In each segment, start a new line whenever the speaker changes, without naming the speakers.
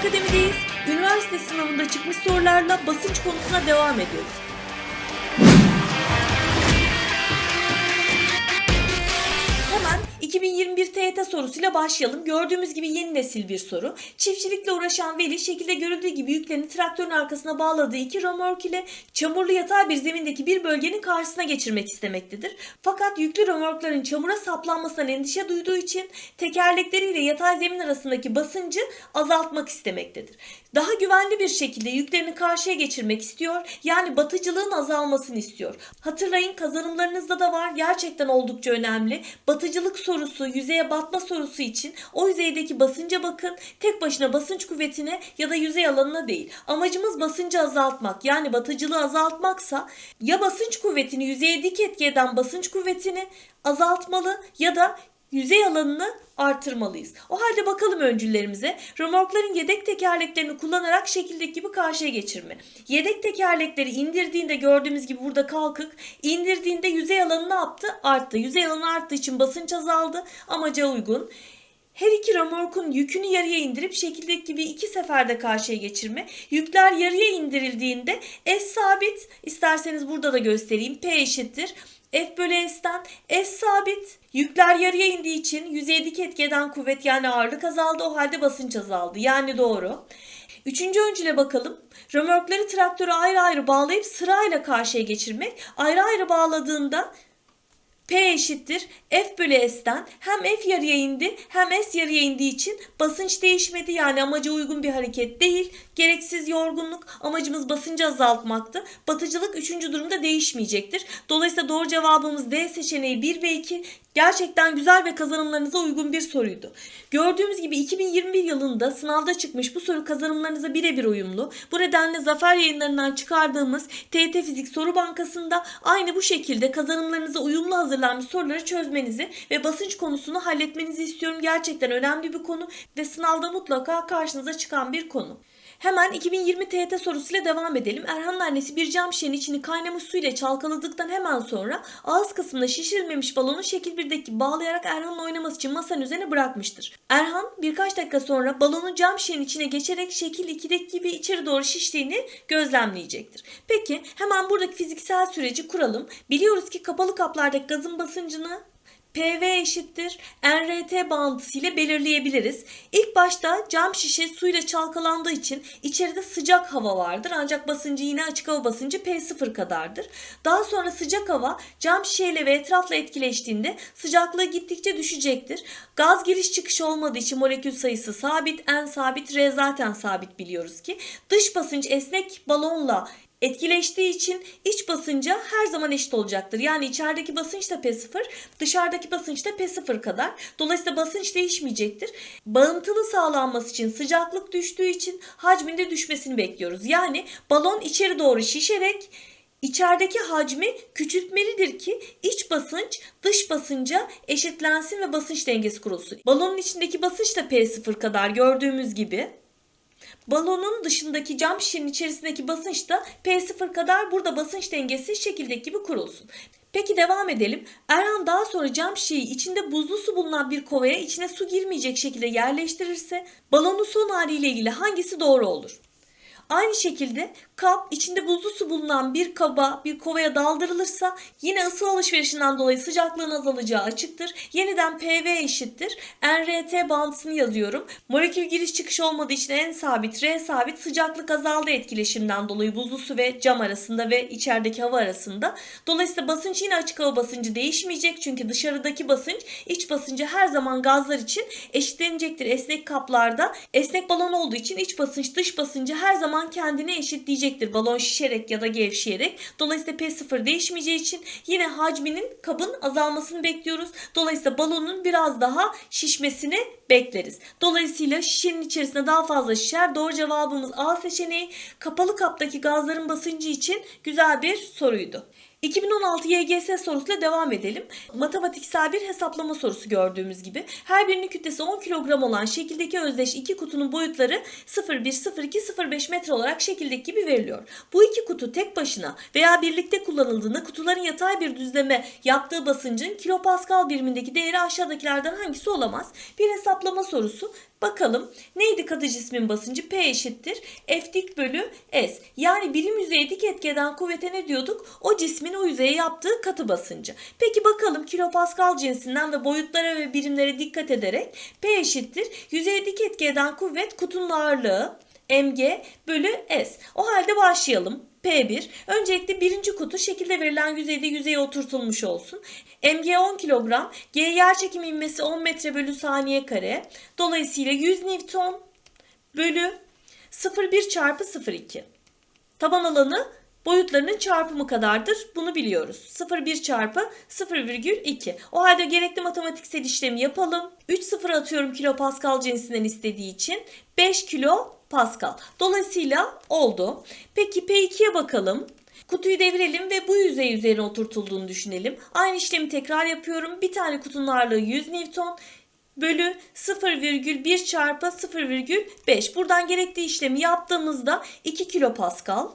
Akademi'deyiz. Üniversite sınavında çıkmış sorularla basınç konusuna devam ediyoruz. 2021 TYT sorusuyla başlayalım. Gördüğümüz gibi yeni nesil bir soru. Çiftçilikle uğraşan Veli şekilde görüldüğü gibi yüklerini traktörün arkasına bağladığı iki römork ile çamurlu yatay bir zemindeki bir bölgenin karşısına geçirmek istemektedir. Fakat yüklü römorkların çamura saplanmasından endişe duyduğu için tekerlekleriyle yatay zemin arasındaki basıncı azaltmak istemektedir. Daha güvenli bir şekilde yüklerini karşıya geçirmek istiyor. Yani batıcılığın azalmasını istiyor. Hatırlayın kazanımlarınızda da var. Gerçekten oldukça önemli. Batıcılık sorusu, yüzeye batma sorusu için o yüzeydeki basınca bakın. Tek başına basınç kuvvetine ya da yüzey alanına değil. Amacımız basıncı azaltmak. Yani batıcılığı azaltmaksa ya basınç kuvvetini yüzeye dik etki eden basınç kuvvetini azaltmalı ya da yüzey alanını artırmalıyız. O halde bakalım öncüllerimize. Römorkların yedek tekerleklerini kullanarak şekildeki gibi karşıya geçirme. Yedek tekerlekleri indirdiğinde gördüğümüz gibi burada kalkık. indirdiğinde yüzey alanı ne yaptı? Arttı. Yüzey alanı arttığı için basınç azaldı. Amaca uygun. Her iki römorkun yükünü yarıya indirip şekildeki gibi iki seferde karşıya geçirme. Yükler yarıya indirildiğinde S sabit. İsterseniz burada da göstereyim. P eşittir. F bölü S'ten S sabit. Yükler yarıya indiği için yüzeye dik etki eden kuvvet yani ağırlık azaldı. O halde basınç azaldı. Yani doğru. Üçüncü öncüle bakalım. Römorkları traktöre ayrı ayrı bağlayıp sırayla karşıya geçirmek. Ayrı ayrı bağladığında P eşittir F bölü S'ten hem F yarıya indi hem S yarıya indiği için basınç değişmedi. Yani amaca uygun bir hareket değil. Gereksiz yorgunluk amacımız basıncı azaltmaktı. Batıcılık üçüncü durumda değişmeyecektir. Dolayısıyla doğru cevabımız D seçeneği 1 ve 2. Gerçekten güzel ve kazanımlarınıza uygun bir soruydu. Gördüğümüz gibi 2021 yılında sınavda çıkmış bu soru kazanımlarınıza birebir uyumlu. Bu nedenle Zafer yayınlarından çıkardığımız TET Fizik Soru Bankası'nda aynı bu şekilde kazanımlarınıza uyumlu hazırlanmış soruları çözmenizi ve basınç konusunu halletmenizi istiyorum. Gerçekten önemli bir konu ve sınavda mutlaka karşınıza çıkan bir konu. Hemen 2020 TYT sorusuyla devam edelim. Erhan'ın annesi bir cam şişenin içini kaynamış su ile çalkaladıktan hemen sonra ağız kısmında şişirilmemiş balonu şekil 1'deki bağlayarak Erhan'ın oynaması için masanın üzerine bırakmıştır. Erhan birkaç dakika sonra balonun cam şişenin içine geçerek şekil 2'deki gibi içeri doğru şiştiğini gözlemleyecektir. Peki hemen buradaki fiziksel süreci kuralım. Biliyoruz ki kapalı kaplardaki gazın basıncını PV eşittir NRT bağıntısıyla belirleyebiliriz. İlk başta cam şişe suyla çalkalandığı için içeride sıcak hava vardır. Ancak basıncı yine açık hava basıncı P0 kadardır. Daha sonra sıcak hava cam şişeyle ve etrafla etkileştiğinde sıcaklığı gittikçe düşecektir. Gaz giriş çıkış olmadığı için molekül sayısı sabit, N sabit, R zaten sabit biliyoruz ki. Dış basınç esnek balonla etkileştiği için iç basınca her zaman eşit olacaktır. Yani içerideki basınç da P0, dışarıdaki basınç da P0 kadar. Dolayısıyla basınç değişmeyecektir. Bağıntının sağlanması için sıcaklık düştüğü için hacmin de düşmesini bekliyoruz. Yani balon içeri doğru şişerek İçerideki hacmi küçültmelidir ki iç basınç dış basınca eşitlensin ve basınç dengesi kurulsun. Balonun içindeki basınç da P0 kadar gördüğümüz gibi. Balonun dışındaki cam şişenin içerisindeki basınç da P0 kadar burada basınç dengesi şekildeki gibi kurulsun. Peki devam edelim. Erhan daha sonra cam şişeyi içinde buzlu su bulunan bir kovaya içine su girmeyecek şekilde yerleştirirse balonun son haliyle ilgili hangisi doğru olur? Aynı şekilde kap içinde buzlu su bulunan bir kaba, bir kovaya daldırılırsa yine ısı alışverişinden dolayı sıcaklığın azalacağı açıktır. Yeniden PV eşittir. NRT bağıntısını yazıyorum. Molekül giriş çıkış olmadığı için N sabit, R sabit sıcaklık azaldı etkileşimden dolayı buzlu su ve cam arasında ve içerideki hava arasında. Dolayısıyla basınç yine açık hava basıncı değişmeyecek. Çünkü dışarıdaki basınç iç basıncı her zaman gazlar için eşitlenecektir. Esnek kaplarda esnek balon olduğu için iç basınç dış basıncı her zaman kendine eşitleyecektir. Balon şişerek ya da gevşeyerek. Dolayısıyla P0 değişmeyeceği için yine hacminin kabın azalmasını bekliyoruz. Dolayısıyla balonun biraz daha şişmesini bekleriz. Dolayısıyla şişenin içerisinde daha fazla şişer. Doğru cevabımız A seçeneği. Kapalı kaptaki gazların basıncı için güzel bir soruydu. 2016 YGS sorusuyla devam edelim. Matematiksel bir hesaplama sorusu gördüğümüz gibi. Her birinin kütlesi 10 kilogram olan şekildeki özdeş iki kutunun boyutları 0,1, 0,2, 0,5 metre olarak şekildeki gibi veriliyor. Bu iki kutu tek başına veya birlikte kullanıldığında kutuların yatay bir düzleme yaptığı basıncın kilopascal birimindeki değeri aşağıdakilerden hangisi olamaz? Bir hesaplama sorusu. Bakalım neydi katı cismin basıncı? P eşittir F dik bölü S. Yani birim yüzeye dik etki eden kuvvete ne diyorduk? O cismin o yüzeye yaptığı katı basıncı. Peki bakalım kilopascal cinsinden ve boyutlara ve birimlere dikkat ederek P eşittir yüzeye dik etki eden kuvvet kutunun ağırlığı mg bölü s. O halde başlayalım. P1. Öncelikle birinci kutu şekilde verilen yüzeyde yüzeye oturtulmuş olsun. mg 10 kilogram, g yer çekimi ivmesi 10 metre bölü saniye kare. Dolayısıyla 100 Newton bölü 0,1 çarpı 0,2. Taban alanı boyutlarının çarpımı kadardır. Bunu biliyoruz. 0,1 çarpı 0,2. O halde gerekli matematiksel işlemi yapalım. 3 sıfır atıyorum kilopascal cinsinden istediği için. 5 kilo pascal. Dolayısıyla oldu. Peki P2'ye bakalım. Kutuyu devirelim ve bu yüzey üzerine oturtulduğunu düşünelim. Aynı işlemi tekrar yapıyorum. Bir tane kutunun ağırlığı 100 Newton bölü 0,1 çarpı 0,5. Buradan gerekli işlemi yaptığımızda 2 kilopascal.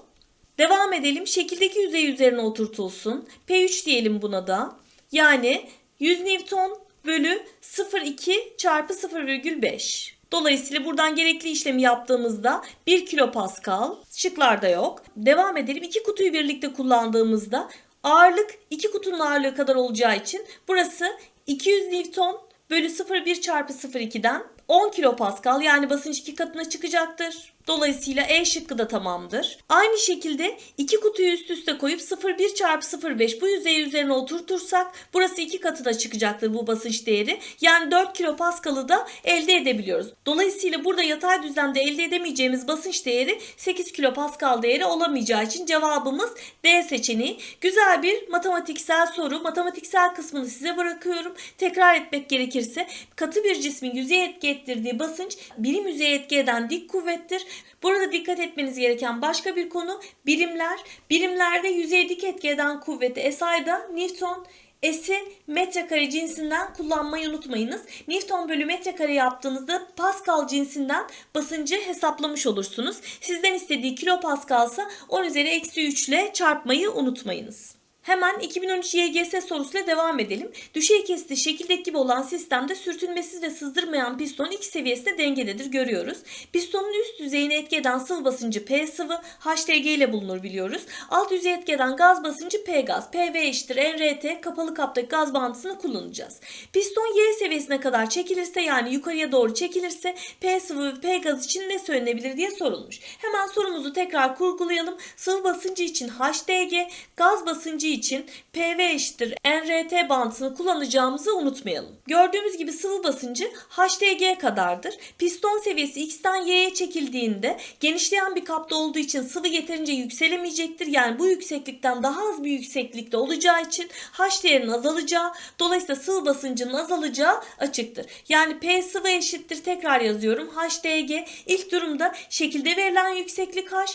Devam edelim. Şekildeki yüzey üzerine oturtulsun. P3 diyelim buna da. Yani 100 Newton bölü 0,2 çarpı 0,5. Dolayısıyla buradan gerekli işlemi yaptığımızda 1 kilopascal şıklarda yok. Devam edelim. İki kutuyu birlikte kullandığımızda ağırlık iki kutunun ağırlığı kadar olacağı için burası 200 Newton bölü 0,1 çarpı 0,2'den 10 kilopascal yani basınç iki katına çıkacaktır. Dolayısıyla E şıkkı da tamamdır. Aynı şekilde iki kutuyu üst üste koyup 0,1 çarpı 0,5 bu yüzey üzerine oturtursak burası iki katına çıkacaktır bu basınç değeri. Yani 4 kilopascal'ı da elde edebiliyoruz. Dolayısıyla burada yatay düzlemde elde edemeyeceğimiz basınç değeri 8 kilopascal değeri olamayacağı için cevabımız D seçeneği. Güzel bir matematiksel soru. Matematiksel kısmını size bırakıyorum. Tekrar etmek gerekirse katı bir cismin yüzeye etki ettirdiği basınç birim yüzeye etki eden dik kuvvettir. Burada dikkat etmeniz gereken başka bir konu birimler. Birimlerde yüzeye dik etki eden kuvveti SI'da Newton, S'i metrekare cinsinden kullanmayı unutmayınız. Newton bölü metrekare yaptığınızda Pascal cinsinden basıncı hesaplamış olursunuz. Sizden istediği kilopascal ise 10 üzeri eksi 3 ile çarpmayı unutmayınız. Hemen 2013 YGS sorusuyla devam edelim. Düşey kesiti şekildeki gibi olan sistemde sürtünmesiz ve sızdırmayan piston iki seviyesinde dengededir görüyoruz. Pistonun üst yüzeyine etki eden sıvı basıncı P sıvı HTG ile bulunur biliyoruz. Alt yüzeye etki eden gaz basıncı P gaz. PV eşittir NRT kapalı kaptaki gaz bağıntısını kullanacağız. Piston Y seviyesine kadar çekilirse yani yukarıya doğru çekilirse P sıvı ve P gaz için ne söylenebilir diye sorulmuş. Hemen sorumuzu tekrar kurgulayalım. Sıvı basıncı için HDG, gaz basıncı için PV eşittir NRT bantını kullanacağımızı unutmayalım. Gördüğümüz gibi sıvı basıncı HDG kadardır. Piston seviyesi X'ten Y'ye çekildiğinde genişleyen bir kapta olduğu için sıvı yeterince yükselemeyecektir. Yani bu yükseklikten daha az bir yükseklikte olacağı için H değerinin azalacağı, dolayısıyla sıvı basıncının azalacağı açıktır. Yani P sıvı eşittir tekrar yazıyorum. HDG ilk durumda şekilde verilen yükseklik H,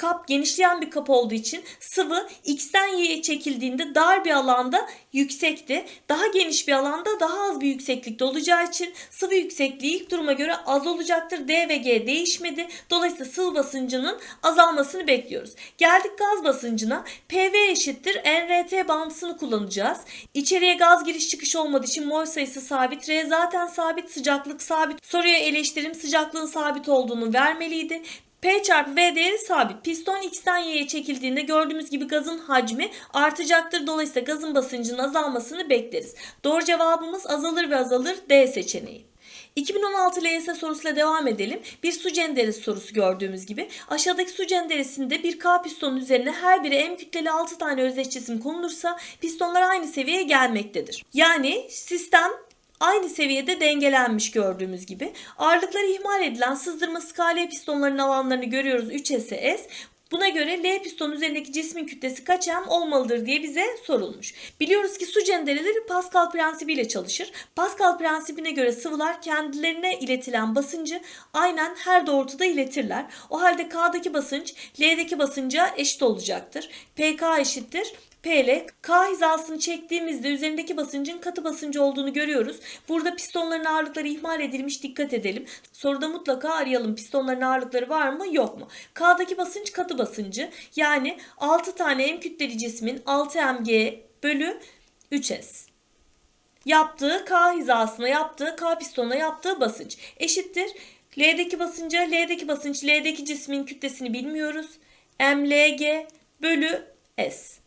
kap genişleyen bir kap olduğu için sıvı x'ten y'ye çekildiğinde dar bir alanda yüksekti. Daha geniş bir alanda daha az bir yükseklikte olacağı için sıvı yüksekliği ilk duruma göre az olacaktır. D ve G değişmedi. Dolayısıyla sıvı basıncının azalmasını bekliyoruz. Geldik gaz basıncına. PV eşittir NRT bağıntısını kullanacağız. İçeriye gaz giriş çıkış olmadığı için mol sayısı sabit. R zaten sabit, sıcaklık sabit. Soruya eleştirim sıcaklığın sabit olduğunu vermeliydi. P çarpı V değeri sabit. Piston X'ten Y'ye çekildiğinde gördüğümüz gibi gazın hacmi artacaktır. Dolayısıyla gazın basıncının azalmasını bekleriz. Doğru cevabımız azalır ve azalır D seçeneği. 2016 LYS sorusuyla devam edelim. Bir su cenderesi sorusu gördüğümüz gibi. Aşağıdaki su cenderesinde bir K pistonun üzerine her biri M kütleli 6 tane özdeş cisim konulursa pistonlar aynı seviyeye gelmektedir. Yani sistem aynı seviyede dengelenmiş gördüğümüz gibi. Ağırlıkları ihmal edilen sızdırması K pistonların alanlarını görüyoruz 3S S. Buna göre L piston üzerindeki cismin kütlesi kaç m olmalıdır diye bize sorulmuş. Biliyoruz ki su cendereleri Pascal prensibiyle çalışır. Pascal prensibine göre sıvılar kendilerine iletilen basıncı aynen her doğrultuda iletirler. O halde K'daki basınç L'deki basınca eşit olacaktır. PK eşittir P ile K hizasını çektiğimizde üzerindeki basıncın katı basıncı olduğunu görüyoruz. Burada pistonların ağırlıkları ihmal edilmiş dikkat edelim. Soruda mutlaka arayalım pistonların ağırlıkları var mı yok mu? K'daki basınç katı basıncı yani 6 tane M kütleli cismin 6 mg bölü 3s yaptığı K hizasına yaptığı K pistonuna yaptığı basınç eşittir. L'deki basınca L'deki basınç L'deki cismin kütlesini bilmiyoruz. MLG bölü S.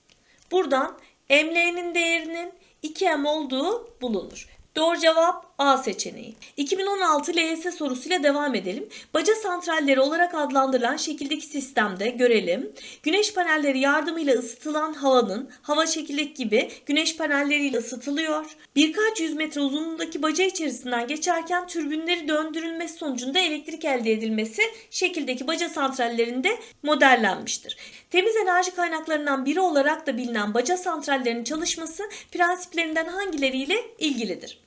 Buradan ML'nin değerinin 2M olduğu bulunur. Doğru cevap A seçeneği. 2016 LYS sorusuyla devam edelim. Baca santralleri olarak adlandırılan şekildeki sistemde görelim. Güneş panelleri yardımıyla ısıtılan havanın hava şekildeki gibi güneş panelleriyle ısıtılıyor. Birkaç yüz metre uzunluğundaki baca içerisinden geçerken türbinleri döndürülmesi sonucunda elektrik elde edilmesi şekildeki baca santrallerinde modellenmiştir. Temiz enerji kaynaklarından biri olarak da bilinen baca santrallerinin çalışması prensiplerinden hangileriyle ilgilidir?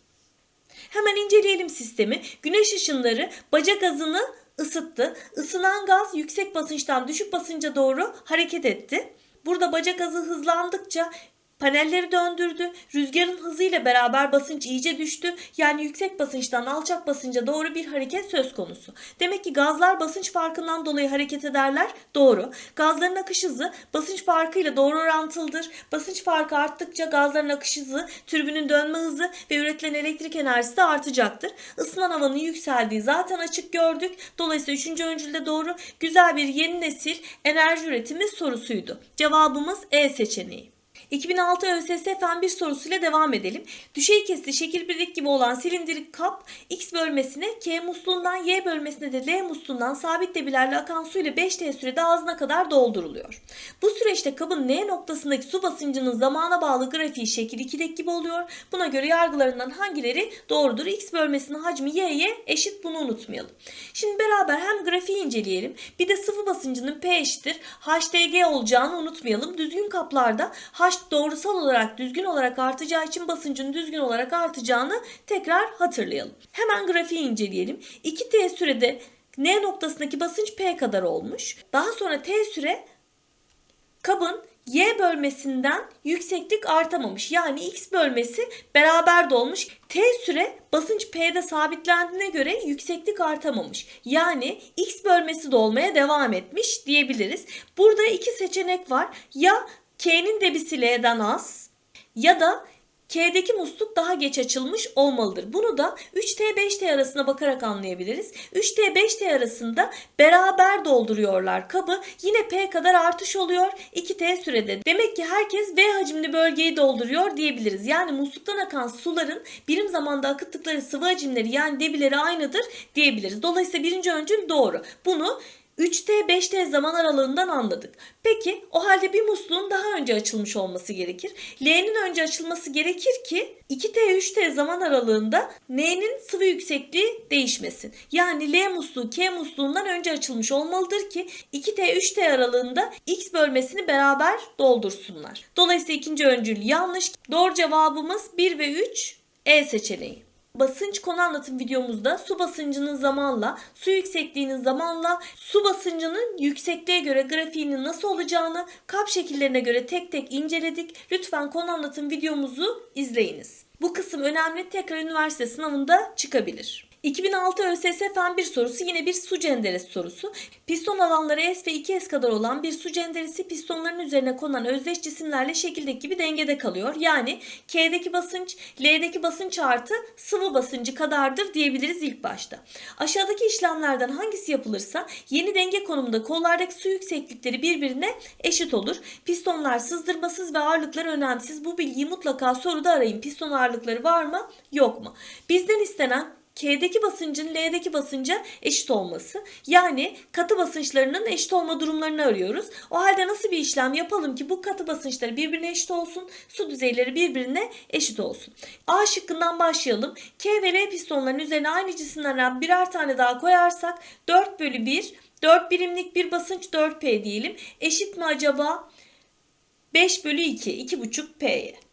Hemen inceleyelim sistemi. Güneş ışınları baca gazını ısıttı. Isınan gaz yüksek basınçtan düşük basınca doğru hareket etti. Burada baca gazı hızlandıkça panelleri döndürdü. Rüzgarın hızıyla beraber basınç iyice düştü. Yani yüksek basınçtan alçak basınca doğru bir hareket söz konusu. Demek ki gazlar basınç farkından dolayı hareket ederler. Doğru. Gazların akış hızı basınç farkıyla doğru orantılıdır. Basınç farkı arttıkça gazların akış hızı, türbinin dönme hızı ve üretilen elektrik enerjisi de artacaktır. Isınan havanın yükseldiği zaten açık gördük. Dolayısıyla 3. öncülde doğru güzel bir yeni nesil enerji üretimi sorusuydu. Cevabımız E seçeneği. 2006 ÖSS Fen 1 sorusuyla devam edelim. Düşey kesiti şekil birlik gibi olan silindirik kap X bölmesine K musluğundan Y bölmesine de L musluğundan sabit debilerle akan su ile 5T sürede ağzına kadar dolduruluyor. Bu süreçte kabın N noktasındaki su basıncının zamana bağlı grafiği şekil 2'deki gibi oluyor. Buna göre yargılarından hangileri doğrudur? X bölmesinin hacmi Y'ye eşit bunu unutmayalım. Şimdi beraber hem grafiği inceleyelim bir de sıvı basıncının P eşittir HDG olacağını unutmayalım. Düzgün kaplarda H doğrusal olarak düzgün olarak artacağı için basıncın düzgün olarak artacağını tekrar hatırlayalım. Hemen grafiği inceleyelim. 2T sürede N noktasındaki basınç P kadar olmuş. Daha sonra T süre kabın Y bölmesinden yükseklik artamamış. Yani X bölmesi beraber dolmuş. T süre basınç P'de sabitlendiğine göre yükseklik artamamış. Yani X bölmesi dolmaya devam etmiş diyebiliriz. Burada iki seçenek var. Ya K'nin debisi L'den az ya da K'deki musluk daha geç açılmış olmalıdır. Bunu da 3T 5T arasına bakarak anlayabiliriz. 3T 5T arasında beraber dolduruyorlar kabı. Yine P kadar artış oluyor 2T sürede. Demek ki herkes V hacimli bölgeyi dolduruyor diyebiliriz. Yani musluktan akan suların birim zamanda akıttıkları sıvı hacimleri yani debileri aynıdır diyebiliriz. Dolayısıyla birinci öncül doğru. Bunu 3T 5T zaman aralığından anladık. Peki o halde bir musluğun daha önce açılmış olması gerekir. L'nin önce açılması gerekir ki 2T 3T zaman aralığında N'nin sıvı yüksekliği değişmesin. Yani L musluğu K musluğundan önce açılmış olmalıdır ki 2T 3T aralığında X bölmesini beraber doldursunlar. Dolayısıyla ikinci öncül yanlış. Doğru cevabımız 1 ve 3 E seçeneği. Basınç konu anlatım videomuzda su basıncının zamanla, su yüksekliğinin zamanla, su basıncının yüksekliğe göre grafiğinin nasıl olacağını kap şekillerine göre tek tek inceledik. Lütfen konu anlatım videomuzu izleyiniz. Bu kısım önemli tekrar üniversite sınavında çıkabilir. 2006 ÖSS Fen 1 sorusu yine bir su cenderesi sorusu. Piston alanları S ve 2S kadar olan bir su cenderesi pistonların üzerine konan özdeş cisimlerle şekildeki gibi dengede kalıyor. Yani K'deki basınç L'deki basınç artı sıvı basıncı kadardır diyebiliriz ilk başta. Aşağıdaki işlemlerden hangisi yapılırsa yeni denge konumunda kollardaki su yükseklikleri birbirine eşit olur. Pistonlar sızdırmasız ve ağırlıkları önemsiz. Bu bilgiyi mutlaka soruda arayın. Piston ağırlıkları var mı yok mu? Bizden istenen K'deki basıncın L'deki basınca eşit olması. Yani katı basınçlarının eşit olma durumlarını arıyoruz. O halde nasıl bir işlem yapalım ki bu katı basınçları birbirine eşit olsun, su düzeyleri birbirine eşit olsun. A şıkkından başlayalım. K ve L pistonların üzerine aynı cisimlerden birer tane daha koyarsak 4 bölü 1, 4 birimlik bir basınç 4P diyelim. Eşit mi acaba? 5 bölü 2, 2,5 P'ye.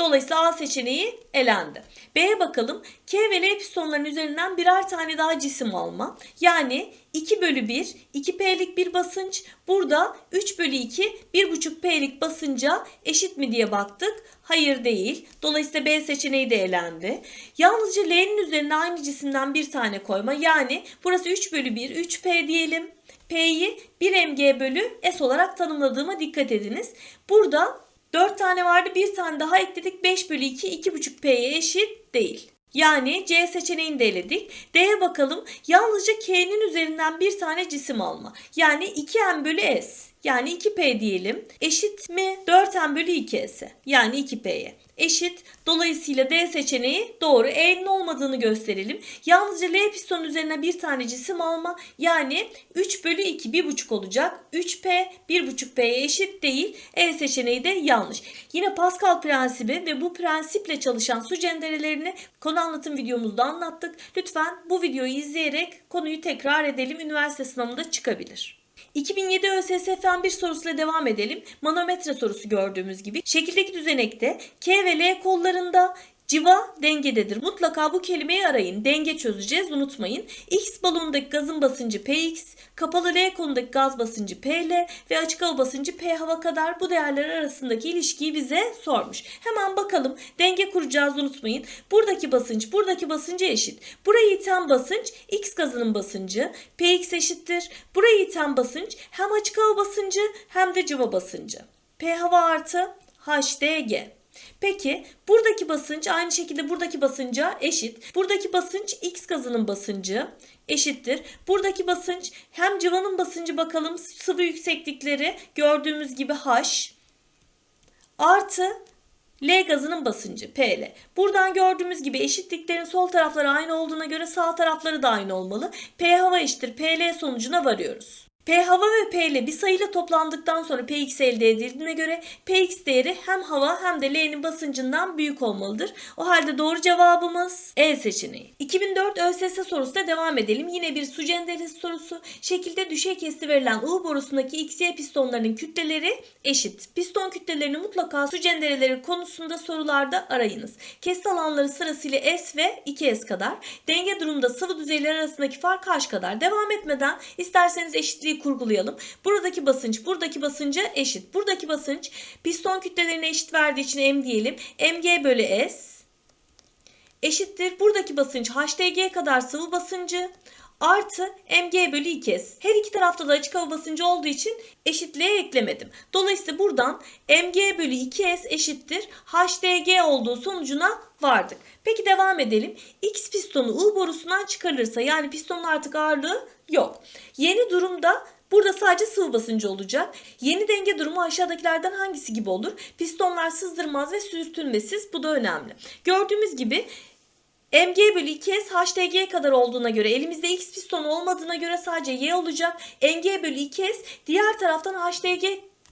Dolayısıyla A seçeneği elendi. B'ye bakalım. K ve L pistonların üzerinden birer tane daha cisim alma. Yani 2 bölü 1, 2P'lik bir basınç. Burada 3 bölü 2, 1,5 P'lik basınca eşit mi diye baktık. Hayır değil. Dolayısıyla B seçeneği de elendi. Yalnızca L'nin üzerine aynı cisimden bir tane koyma. Yani burası 3 bölü 1, 3P diyelim. P'yi 1 mg bölü S olarak tanımladığıma dikkat ediniz. Burada 4 tane vardı bir tane daha ekledik 5 bölü 2 2,5 P'ye eşit değil. Yani C seçeneğini de eledik. D'ye bakalım. Yalnızca K'nin üzerinden bir tane cisim alma. Yani 2M bölü S. Yani 2P diyelim. Eşit mi? 4M bölü 2S. Yani 2P'ye. Eşit. Dolayısıyla D seçeneği doğru. E'nin olmadığını gösterelim. Yalnızca L piston üzerine bir tane cisim alma. Yani 3 bölü 2 1,5 olacak. 3P 1,5P'ye eşit değil. E seçeneği de yanlış. Yine Pascal prensibi ve bu prensiple çalışan su cenderelerini konu anlatım videomuzda anlattık. Lütfen bu videoyu izleyerek konuyu tekrar edelim. Üniversite sınavında çıkabilir. 2007 ÖSS Fen 1 sorusuyla devam edelim. Manometre sorusu gördüğümüz gibi. Şekildeki düzenekte K ve L kollarında Civa dengededir. Mutlaka bu kelimeyi arayın. Denge çözeceğiz unutmayın. X balonundaki gazın basıncı Px, kapalı L konudaki gaz basıncı PL ve açık hava basıncı P hava kadar bu değerler arasındaki ilişkiyi bize sormuş. Hemen bakalım. Denge kuracağız unutmayın. Buradaki basınç buradaki basınca eşit. Burayı iten basınç X gazının basıncı. Px eşittir. Burayı iten basınç hem açık hava basıncı hem de civa basıncı. P hava artı HDG. Peki buradaki basınç aynı şekilde buradaki basınca eşit. Buradaki basınç X gazının basıncı eşittir. Buradaki basınç hem civanın basıncı bakalım sıvı yükseklikleri gördüğümüz gibi H artı L gazının basıncı PL. Buradan gördüğümüz gibi eşitliklerin sol tarafları aynı olduğuna göre sağ tarafları da aynı olmalı. P hava eşittir PL sonucuna varıyoruz. P hava ve P ile bir sayıyla toplandıktan sonra Px elde edildiğine göre Px değeri hem hava hem de L'nin basıncından büyük olmalıdır. O halde doğru cevabımız E seçeneği. 2004 ÖSS sorusuna devam edelim. Yine bir su cenderesi sorusu. Şekilde düşey kesti verilen U borusundaki XY pistonlarının kütleleri eşit. Piston kütlelerini mutlaka su cendereleri konusunda sorularda arayınız. Kesti alanları sırasıyla S ve 2S kadar. Denge durumunda sıvı düzeyleri arasındaki fark H kadar. Devam etmeden isterseniz eşitliği kurgulayalım. Buradaki basınç buradaki basınca eşit. Buradaki basınç piston kütlelerine eşit verdiği için M diyelim. mg bölü S eşittir. Buradaki basınç HDG kadar sıvı basıncı artı mg bölü 2s. Her iki tarafta da açık hava basıncı olduğu için eşitliğe eklemedim. Dolayısıyla buradan mg bölü 2s eşittir hdg olduğu sonucuna vardık. Peki devam edelim. X pistonu U borusundan çıkarılırsa yani pistonun artık ağırlığı yok. Yeni durumda Burada sadece sıvı basıncı olacak. Yeni denge durumu aşağıdakilerden hangisi gibi olur? Pistonlar sızdırmaz ve sürtünmesiz. Bu da önemli. Gördüğümüz gibi mg bölü 2s hdg kadar olduğuna göre elimizde x piston olmadığına göre sadece y olacak. mg bölü 2s diğer taraftan hdg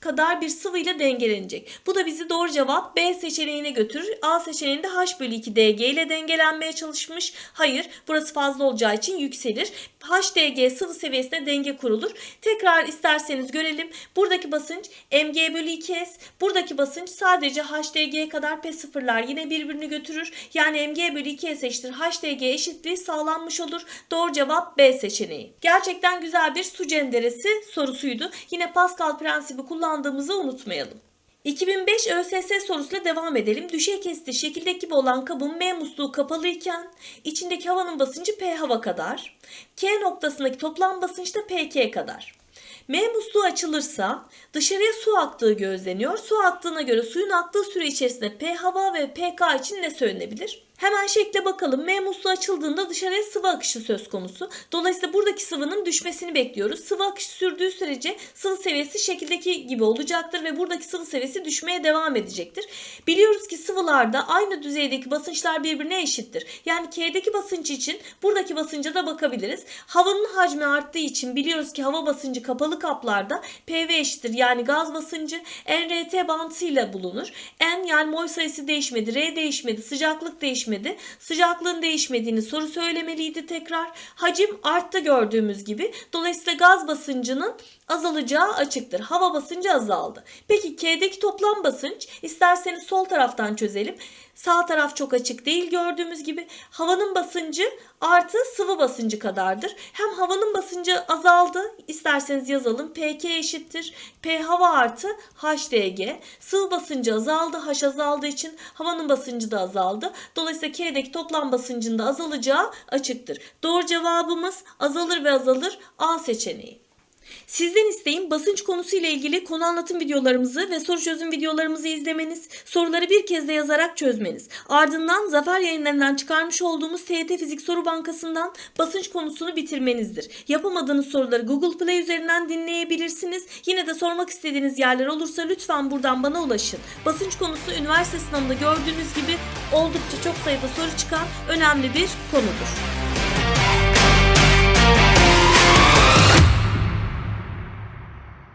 kadar bir sıvı ile dengelenecek. Bu da bizi doğru cevap B seçeneğine götürür. A seçeneğinde H bölü 2 DG ile dengelenmeye çalışmış. Hayır burası fazla olacağı için yükselir. HDG sıvı seviyesinde denge kurulur. Tekrar isterseniz görelim. Buradaki basınç mg bölü 2s. Buradaki basınç sadece HDG kadar P sıfırlar yine birbirini götürür. Yani mg bölü 2s eşittir HDG eşitliği sağlanmış olur. Doğru cevap B seçeneği. Gerçekten güzel bir su cenderesi sorusuydu. Yine Pascal prensibi kullandığımızı unutmayalım. 2005 ÖSS sorusuyla devam edelim. Düşey kesti şekildeki gibi olan kabın M musluğu kapalıyken içindeki havanın basıncı P hava kadar. K noktasındaki toplam basınç da PK kadar. M musluğu açılırsa dışarıya su aktığı gözleniyor. Su aktığına göre suyun aktığı süre içerisinde P hava ve PK için ne söylenebilir? Hemen şekle bakalım. M musluğu açıldığında dışarıya sıvı akışı söz konusu. Dolayısıyla buradaki sıvının düşmesini bekliyoruz. Sıvı akışı sürdüğü sürece sıvı seviyesi şekildeki gibi olacaktır ve buradaki sıvı seviyesi düşmeye devam edecektir. Biliyoruz ki sıvılarda aynı düzeydeki basınçlar birbirine eşittir. Yani K'deki basınç için buradaki basınca da bakabiliriz. Havanın hacmi arttığı için biliyoruz ki hava basıncı kapalı kaplarda PV eşittir. Yani gaz basıncı NRT bantıyla bulunur. N yani mol sayısı değişmedi, R değişmedi, sıcaklık değişmedi değişmedi. Sıcaklığın değişmediğini soru söylemeliydi tekrar. Hacim arttı gördüğümüz gibi. Dolayısıyla gaz basıncının azalacağı açıktır. Hava basıncı azaldı. Peki K'deki toplam basınç isterseniz sol taraftan çözelim. Sağ taraf çok açık değil gördüğümüz gibi. Havanın basıncı artı sıvı basıncı kadardır. Hem havanın basıncı azaldı. isterseniz yazalım. PK eşittir. P hava artı HDG. Sıvı basıncı azaldı. H azaldığı için havanın basıncı da azaldı. Dolayısıyla K'deki toplam basıncın da azalacağı açıktır. Doğru cevabımız azalır ve azalır A seçeneği. Sizden isteğim basınç konusuyla ilgili konu anlatım videolarımızı ve soru çözüm videolarımızı izlemeniz, soruları bir kez de yazarak çözmeniz. Ardından Zafer yayınlarından çıkarmış olduğumuz TYT Fizik Soru Bankası'ndan basınç konusunu bitirmenizdir. Yapamadığınız soruları Google Play üzerinden dinleyebilirsiniz. Yine de sormak istediğiniz yerler olursa lütfen buradan bana ulaşın. Basınç konusu üniversite sınavında gördüğünüz gibi oldukça çok sayıda soru çıkan önemli bir konudur.